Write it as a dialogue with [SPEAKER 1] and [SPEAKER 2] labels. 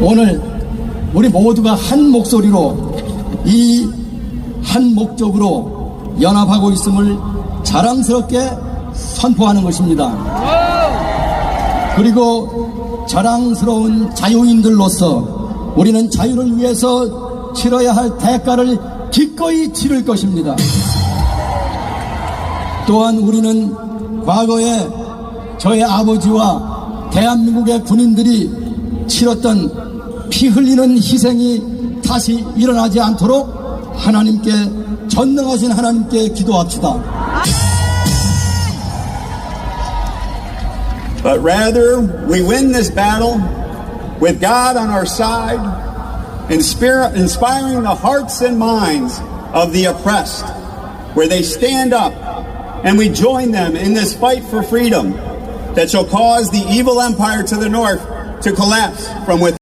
[SPEAKER 1] 오늘 우리 모두가 한 목소리로 이 한 목적으로 연합하고 있음을 자랑스럽게 선포하는 것입니다. 그리고 자랑스러운 자유인들로서 우리는 자유를 위해서 치러야 할 대가를 기꺼이 치를 것입니다. 또한 우리는 과거에 저의 아버지와 대한민국의 군인들이 치렀던 피 흘리는 희생이 다시 일어나지 않도록 하나님께 전능하신 하나님께 기도합시다.
[SPEAKER 2] But rather, we win this battle with God on our side, inspire, inspiring the hearts and minds of the oppressed, where they stand up and we join them in this fight for freedom that shall cause the evil empire to the north to collapse from within.